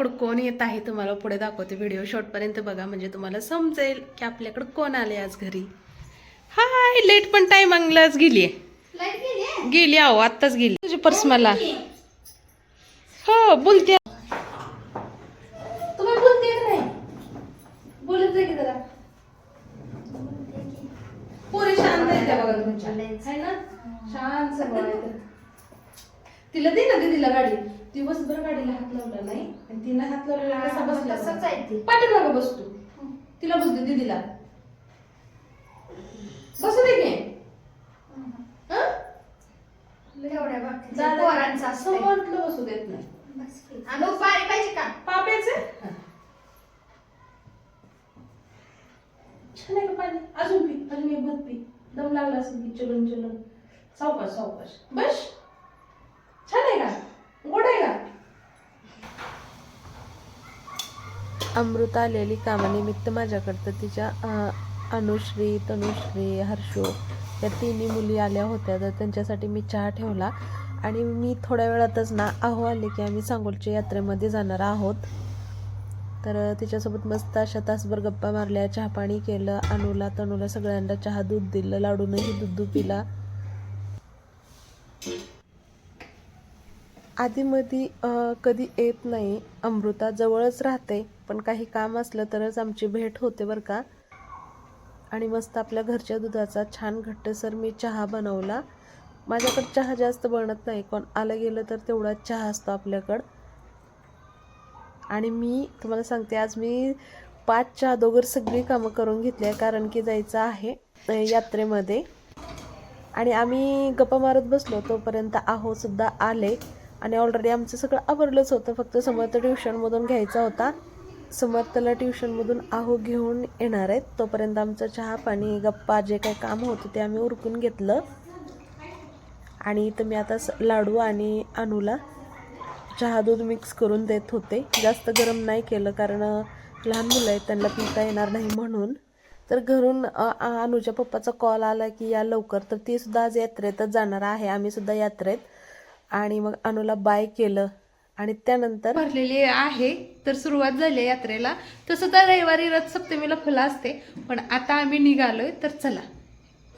आपल्याकडं कोण येत आहे तुम्हाला पुढे दाखवते व्हिडिओ शॉर्टपर्यंत बघा म्हणजे तुम्हाला समजेल की आपल्याकडं कोण आले आज घरी. हाय लेट पण टाइम अंगलाच गेली गेली आहे? गेली आहो आत्ताच गेली. तुझी पर्स मला. हो बोलते. तुम्हाला बोलते का नाही? बोलत जा की जरा. पुरे शांत आहे त्या बघा तुमच्या है ना? शांत स्वभाव आहे तर. तिला दे ना दीदीला गाडी. दिवसभर गाडीला हात लावला नाही आणि तिला हात लावलेला कसा बसला तसंच आहे ती. पाठीमागं बस तू तिला बोलते दीदीला. बसू दे की. हं? एवढ्या पोरांचं बसू देत नाही. आणि पाहिजे का? पाप्याचे? छान आहे का पाणी? अजून पी. अजून एक भर पी. दम लागला असेल की चलून चलून. सावकाश सावकाश. बस छान आहे का गोड आहे का अमृता आलेली कामानिमित्त माझ्याकडं तिच्या अनुश्री तनुश्री हर्षो या तिन्ही मुली आल्या होत्या. तर त्यांच्यासाठी मी चहा ठेवला. आणि मी थोड्या वेळातच ना आहो आले की आम्ही सांगोलच्या यात्रेमध्ये जाणार आहोत. तर तिच्यासोबत मस्त अशा तासभर गप्पा मारल्या चहा पाणी केलं अनुला तनुला सगळ्यांना चहा दूध दिलं लाडूनही दूध दूध पिला. आधीमधी कधी येत नाही. अमृता जवळच राहते. पण काही काम असलं तरच आमची भेट होते बरं का? आणि मस्त आपल्या घरच्या दुधाचा छान घट्टसर मी चहा बनवला. माझ्याकडं चहा जास्त बनत नाही. कोण आलं गेलं तर तेवढाच चहा असतो आपल्याकडं. आणि मी तुम्हाला सांगते आज मी पाचच्या अगोदर सगळी कामं करून घेतली आहे. कारण की जायचं आहे यात्रेमध्ये. आणि आम्ही गप्पा मारत बसलो. तोपर्यंत आहो सुद्धा आले. आणि ऑलरेडी आमचं सगळं आवरलंच होतं. फक्त समर्थ ट्युशनमधून घ्यायचा होता. समर्थला ट्युशनमधून आहो घेऊन येणार आहेत. तोपर्यंत आमचं चहा पाणी गप्पा जे काही काम होतं ते आम्ही उरकून घेतलं. आणि इथं मी आता स- लाडू आणि अनुला चहा दूध मिक्स करून देत होते. जास्त गरम नाही केलं कारण लहान मुलं आहेत त्यांना पिता येणार नाही म्हणून. तर घरून अनुजा अनुच्या पप्पाचा कॉल आला की या लवकर. तर ती सुद्धा आज यात्रेतच जाणार आहे. आम्ही सुद्धा यात्रेत. आणि मग अनुला बाय केलं. आणि त्यानंतर भरलेली आहे. तर सुरुवात झाली आहे यात्रेला. तसं तर रविवारी रथ सप्तमीला फुलं असते पण आता आम्ही निघालोय तर चला.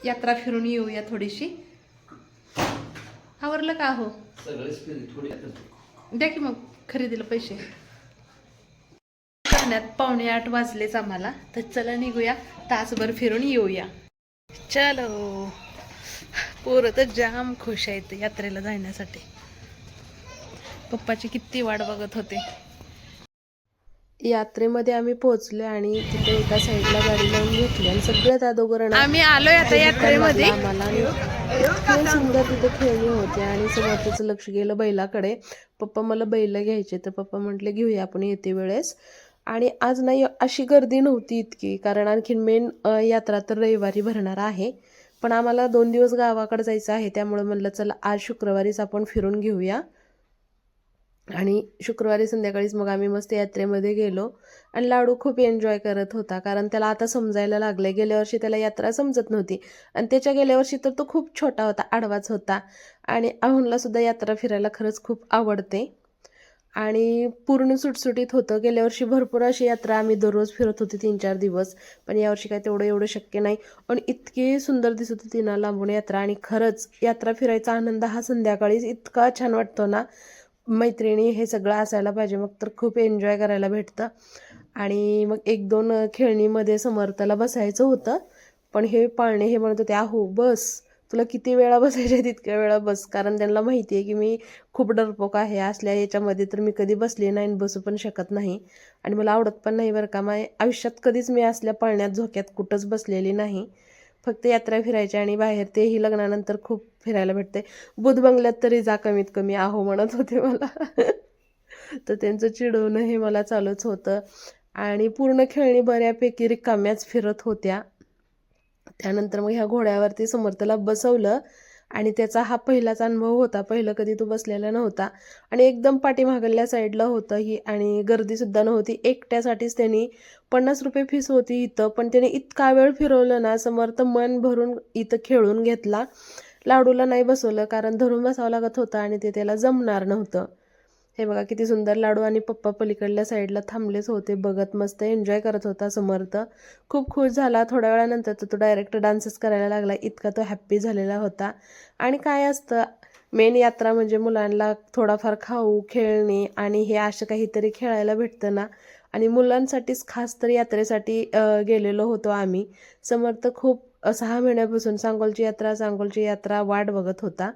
यात्रा फिरून येऊया थोडीशी. आवरलं का हो? द्या की मग खरेदीला पैसे. करण्यात पावणे आठ वाजलेच आम्हाला. तर चला निघूया. तासभर फिरून येऊया. चलो. पोरं तर जाम खुश आहेत यात्रेला जाण्यासाठी. पप्पाची किती वाट बघत होते. यात्रेमध्ये आम्ही पोहोचले आणि तिथे एका साईडला गाडी लावून घेतली आणि सगळ्या त्या दोघं आम्ही आलोय आता यात्रेमध्ये. आम्हाला आणि इतके सुंदर तिथे खेळणी होते आणि समर्थचं लक्ष गेलं बैलाकडे. पप्पा मला बैल घ्यायचे तर पप्पा म्हटले घेऊया आपण येते वेळेस. आणि आज नाही अशी गर्दी नव्हती इतकी कारण आणखीन मेन यात्रा तर रविवारी भरणार आहे. पण आम्हाला दोन दिवस गावाकडे जायचं आहे त्यामुळे म्हणलं चला आज शुक्रवारीच आपण फिरून घेऊया. आणि शुक्रवारी संध्याकाळीच मग आम्ही मस्त यात्रेमध्ये गेलो. आणि लाडू खूप एन्जॉय करत होता कारण त्याला आता समजायला लागले गेल्या वर्षी त्याला यात्रा समजत नव्हती. आणि त्याच्या गेल्या वर्षी तर तो खूप छोटा होता आडवाच होता. आणि आहुनला सुद्धा यात्रा फिरायला खरंच खूप आवडते. आणि पूर्ण सुटसुटीत होतं. गेल्या वर्षी भरपूर अशी यात्रा आम्ही दररोज फिरत होती तीन चार दिवस. पण यावर्षी काय तेवढं एवढं शक्य नाही. पण इतकी सुंदर दिसत होती ना लांबून यात्रा आणि खरंच यात्रा फिरायचा आनंद हा संध्याकाळीच इतका छान वाटतो ना. मैत्रिणी हे सगळं असायला पाहिजे मग तर खूप एन्जॉय करायला भेटतं. आणि मग एक दोन खेळणीमध्ये समर्थाला बसायचं होतं. पण हे पाळणे हे म्हणत होते आहो बस. तुला किती वेळा बसायचे तितक्या वेळा बस. कारण त्यांना माहिती आहे की मी खूप डरपोक आहे. असल्या याच्यामध्ये तर मी कधी बसले नाही आणि बसू पण शकत नाही. आणि मला आवडत पण नाही बरं का. माझ्या आयुष्यात कधीच मी असल्या पाळण्यात झोक्यात कुठंच बसलेली नाही. फक्त यात्रा फिरायच्या आणि बाहेर तेही लग्नानंतर खूप फिरायला भेटते. बुध बंगल्यात तरी जा कमीत कमी आहो म्हणत होते मला. तर त्यांचं चिडवणं हे मला चालूच होतं. आणि पूर्ण खेळणी बऱ्यापैकी रिकाम्याच फिरत होत्या. त्यानंतर मग ह्या घोड्यावरती समर्थला बसवलं आणि त्याचा हा पहिलाच अनुभव होता. पहिलं कधी तो बसलेला नव्हता. आणि एकदम पाठीमागल्या साईडला होतं ही आणि गर्दीसुद्धा नव्हती. एकट्यासाठीच त्यांनी पन्नास रुपये फीस होती इथं. पण त्याने इतका वेळ फिरवलं ना समर्थ मन भरून इथं खेळून घेतला. लाडूला नाही बसवलं कारण धरून बसावं लागत होतं आणि ते त्याला जमणार नव्हतं. हे बघा किती सुंदर लाडू आणि पप्पा पलीकडल्या साईडला थांबलेच होते बघत मस्त एन्जॉय करत होता समर्थ. खूप खुश झाला थोड्या वेळानंतर तर तो डायरेक्ट डान्सच करायला लागला इतका तो हॅप्पी झालेला होता. आणि काय असतं मेन यात्रा म्हणजे मुलांना थोडाफार खाऊ खेळणे आणि हे असं काहीतरी खेळायला भेटतं ना. आणि मुलांसाठीच खास तर यात्रेसाठी गेलेलो होतो आम्ही. समर्थ खूप सहा महिन्यापासून सांगोलची यात्रा सांगोलची यात्रा वाट बघत होता.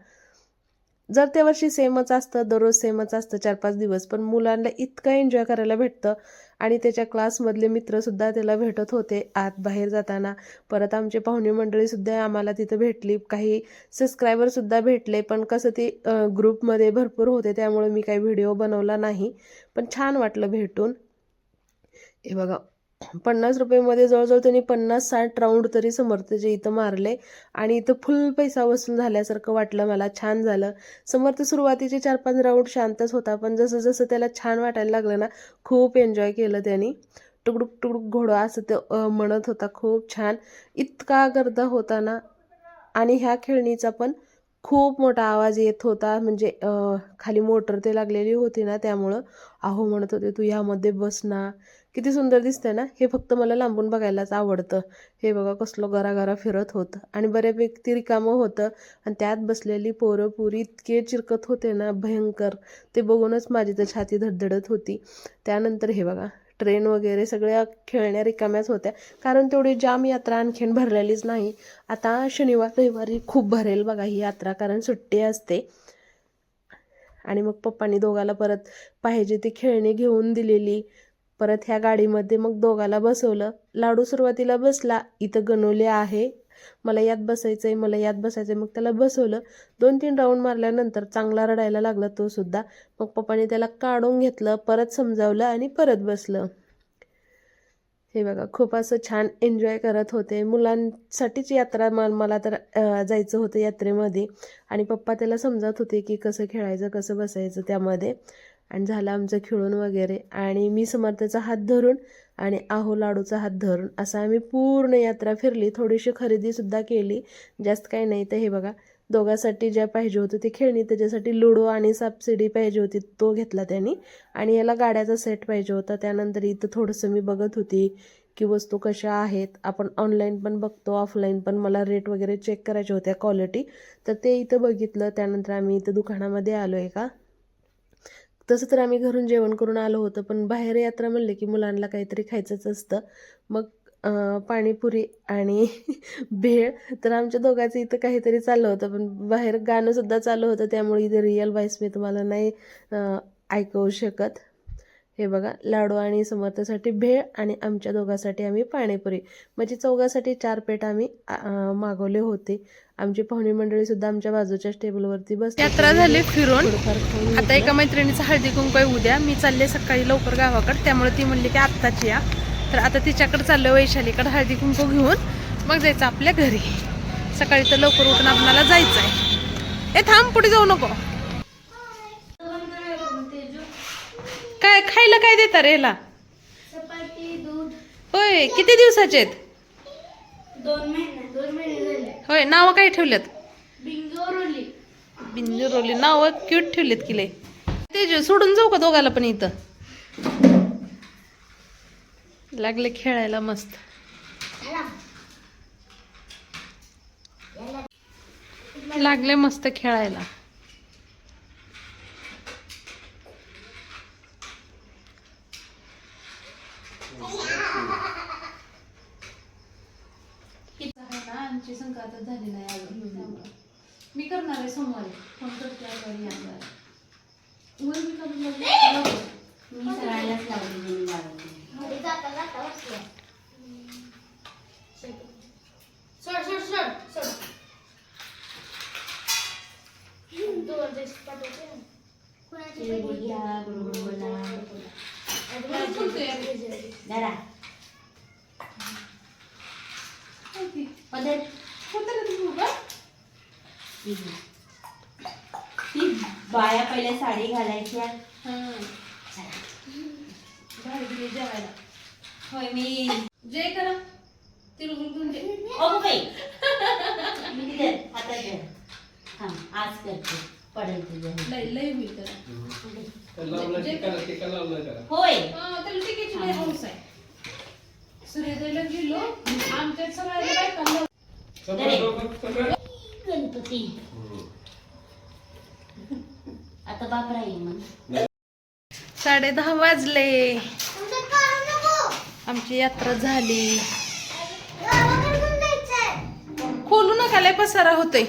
जर त्या वर्षी सेमच असतं दररोज सेमच असतं चार पाच दिवस पण मुलांना इतकं एन्जॉय करायला भेटतं आणि त्याच्या क्लासमधले मित्रसुद्धा त्याला भेटत होते आत बाहेर जाताना. परत आमची पाहुणे मंडळीसुद्धा आम्हाला तिथं भेटली. काही सबस्क्रायबरसुद्धा भेटले पण कसं ते ग्रुपमध्ये भरपूर होते त्यामुळे मी काही व्हिडिओ बनवला नाही. पण छान वाटलं भेटून. हे बघा पन्नास रुपयेमध्ये जवळजवळ त्यांनी पन्नास साठ राऊंड तरी समर्थचे इथं मारले. आणि इथं फुल पैसा वसूल झाल्यासारखं वाटलं मला. छान झालं. समर्थ सुरुवातीचे चार पाच राऊंड शांतच होता. पण जसं जसं त्याला छान वाटायला लागलं ना खूप एन्जॉय केलं त्यांनी. टुकडुक टुकडुक घोडा असं ते म्हणत होता. खूप छान. इतका गर्दा होता ना. आणि ह्या खेळणीचा पण खूप मोठा आवाज येत होता. म्हणजे खाली मोटर ते लागलेली होती ना त्यामुळं. अहो म्हणत होते तू ह्यामध्ये बस ना. किती सुंदर दिसतंय ना? हे फक्त मला लांबून बघायलाच आवडतं. हे बघा कसलं गरागरा फिरत होतं. आणि बऱ्यापैकी रिकामं होतं. आणि त्यात बसलेली पोरं पुरी इतके चिरकत होते ना भयंकर. ते बघूनच माझी तर छाती धडधडत होती. त्यानंतर हे बघा ट्रेन वगैरे सगळ्या खेळण्या रिकाम्याच होत्या. कारण तेवढी जाम यात्रा आणखीन भरलेलीच नाही. आता शनिवार रविवारी खूप भरेल बघा ही यात्रा कारण सुट्टी असते. आणि मग पप्पांनी दोघाला परत पाहिजे ती खेळणी घेऊन दिलेली. परत ह्या गाडीमध्ये मग दोघाला बसवलं. लाडू सुरुवातीला बसला. इथं गणोले आहे. मला यात बसायचं आहे मला यात बसायचं आहे मग त्याला बसवलं. दोन तीन राऊंड मारल्यानंतर चांगला रडायला लागला तो सुद्धा. मग पप्पाने त्याला काढून घेतलं परत समजावलं आणि परत बसलं. हे बघा खूप असं छान एन्जॉय करत होते. मुलांसाठीच यात्रा म मला तर जायचं होतं यात्रेमध्ये. आणि पप्पा त्याला समजत होते की कसं खेळायचं कसं बसायचं त्यामध्ये. आणि झालं आमचं खिळून वगैरे. आणि मी समर्थाचा हात धरून आणि आहो लाडूचा हात धरून असं आम्ही पूर्ण यात्रा फिरली. थोडीशी खरेदीसुद्धा केली. जास्त काही नाही तर हे बघा दोघांसाठी ज्या पाहिजे होतं ते खेळणी त्याच्यासाठी लुडो आणि सबसिडी पाहिजे होती तो घेतला त्यांनी. आणि याला गाड्याचा सेट पाहिजे होता. त्यानंतर इथं थोडंसं मी बघत होती की वस्तू कशा आहेत. आपण ऑनलाईन पण बघतो ऑफलाईन पण. मला रेट वगैरे चेक करायचे होत्या क्वालिटी तर ते इथं बघितलं. त्यानंतर आम्ही इथं दुकानामध्ये आलो आहे का? तसं तर आम्ही घरून जेवण करून आलो होतो पण बाहेर यात्रा म्हणले की मुलांना काहीतरी खायचंच असतं. मग पाणीपुरी आणि भेळ तर आमच्या दोघांचं इथं काहीतरी चाललं होतं पण बाहेर गाणंसुद्धा चालू होतं त्यामुळे इथे रिअल व्हॉईस मी तुम्हाला नाही ऐकवू शकत. हे बघा लाडू आणि समर्थासाठी भेळ आणि आमच्या दोघांसाठी आम्ही पाणीपुरी. म्हणजे चौघासाठी चार प्लेट आम्ही मागवले होते. आमची पाहुणी मंडळी सुद्धा आमच्या बाजूच्याच टेबलवरती बस यात्रा झाली फिरून. आता. एका मैत्रिणीचं हळदी कुंकू आहे उद्या. मी चालले सकाळी लवकर गावाकडे. त्यामुळे ती म्हणली की आत्ताची या. तर आता तिच्याकडे चाललं वैशालीकडे हळदी कुंकू घेऊन. मग जायचं आपल्या घरी. सकाळी तर लवकर उठून आपणाला जायचं आहे ए थांब पुढे जाऊ नको. काय खायला काय देता रे ह्याला चपाती दूध. होय किती दिवसाचे आहेत? दोन महिने दोन महिने झाले. होय नावं काय ठेवलेत? बिंगो रोली. बिंजरोली नावं क्यूट ठेवलेत की लय तेजू सोडून जाऊ का दोघाला पण इथं? लागले खेळायला मस्त. लागले मस्त खेळायला आमची संक्रांत झाली नाही अजून मी करणार आहे सोमवारी फोन करते आठवडी येणार. वर मी करून बघते. मी सगळ्यांनाच लावली म्हणून लावली घरी जाता जाता वाचल्या सोड सोड सोड सोड दोन ड्रेस पाठवते ना. कुणाची तिळगुळ पहिली? घ्या गुळगुळ बोला आणि मला बोलतोय. जरा पदर ती बाया पहिले साडी घालायच्या. गेली जेवायला. होय मी. जय करा घेऊन दे. बाई. मी आज करते. पडेल तुझ्या लय लय होईल करा. होय. त्याला टिकेची लय हौस आहे. सूर्योदयला गेलो आमच्या सगळ्या गणपती. आता बापरा येईल मग साडे दहा वाजले. आमची यात्रा झाली. खोलू नका लय पसारा होतोय